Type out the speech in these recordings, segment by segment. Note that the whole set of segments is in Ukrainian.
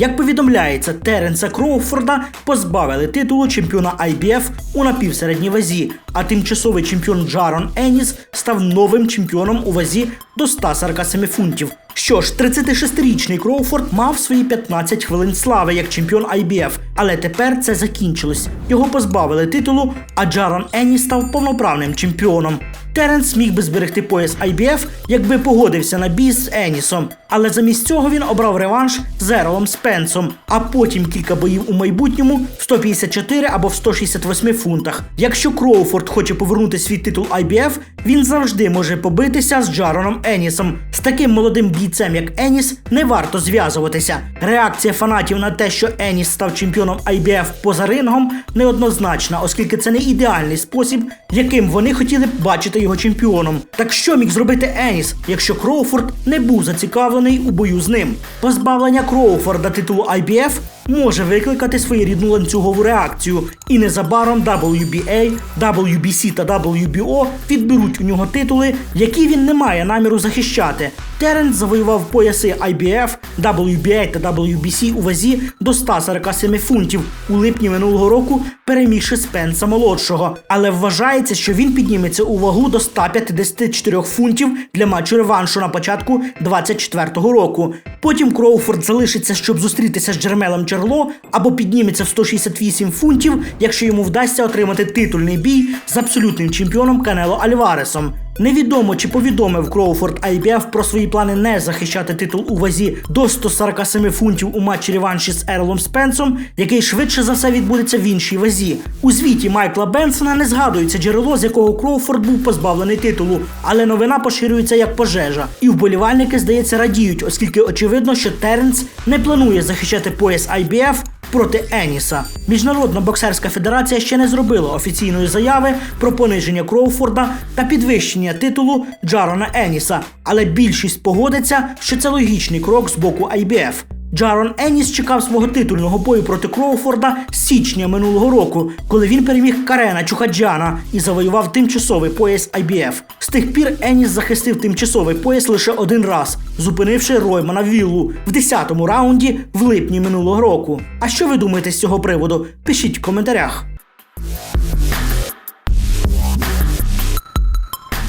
Як повідомляється, Теренса Кроуфорда позбавили титулу чемпіона IBF у напівсередній вазі, а тимчасовий чемпіон Джарон Еніс став новим чемпіоном у вазі до 147 фунтів. Що ж, 36-річний Кроуфорд мав свої 15 хвилин слави як чемпіон IBF, але тепер це закінчилось. Його позбавили титулу, а Джарон Еніс став повноправним чемпіоном. Теренс міг би зберегти пояс IBF, якби погодився на бій з Енісом, але замість цього він обрав реванш з Еролом Спенсом, а потім кілька боїв у майбутньому в 154 або в 168 фунтах. Якщо Кроуфорд хоче повернути свій титул IBF, він завжди може побитися з Джароном Енісом. З таким молодим бійцем, як Еніс, не варто зв'язуватися. Реакція фанатів на те, що Еніс став чемпіоном IBF поза рингом, неоднозначна, оскільки це не ідеальний спосіб, яким вони хотіли б бачити його чемпіоном. Так що міг зробити Еніс, якщо Кроуфорд не був зацікавлений у бою з ним? Позбавлення Кроуфорда титулу IBF може викликати своєрідну ланцюгову реакцію, і незабаром WBA, WBC та WBO відберуть у нього титули, які він не має наміру захищати. Теренс завоював пояси IBF, WBA та WBC у вазі до 147 фунтів у липні минулого року, перемігши Спенса молодшого. Але вважається, що він підніметься у вагу до 154 фунтів для матчу реваншу на початку 24-го року. Потім Кроуфорд залишиться, щоб зустрітися з Джермелем Черло, або підніметься в 168 фунтів, якщо йому вдасться отримати титульний бій з абсолютним чемпіоном Канело Альваресом. Невідомо чи повідомив Кроуфорд IBF про свої плани не захищати титул у вазі до 147 фунтів у матчі реванші з Ерлом Спенсом, який швидше за все відбудеться в іншій вазі. У звіті Майкла Бенсона не згадується джерело, з якого Кроуфорд був позбавлений титулу, але новина поширюється як пожежа. І вболівальники, здається, радіють, оскільки очевидно, що Теренс не планує захищати пояс IBF проти Еніса. Міжнародна боксерська федерація ще не зробила офіційної заяви про пониження Кроуфорда та підвищення титулу Джарона Еніса, але більшість погодиться, що це логічний крок з боку IBF. Джарон Еніс чекав свого титульного бою проти Кроуфорда з січня минулого року, коли він переміг Карена Чухаджана і завоював тимчасовий пояс IBF. З тих пір Еніс захистив тимчасовий пояс лише один раз, зупинивши Роймана Віллу в 10-му раунді в липні минулого року. А що ви думаєте з цього приводу? Пишіть в коментарях.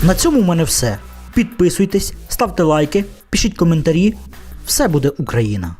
На цьому в мене все. Підписуйтесь, ставте лайки, пишіть коментарі. Все буде Україна!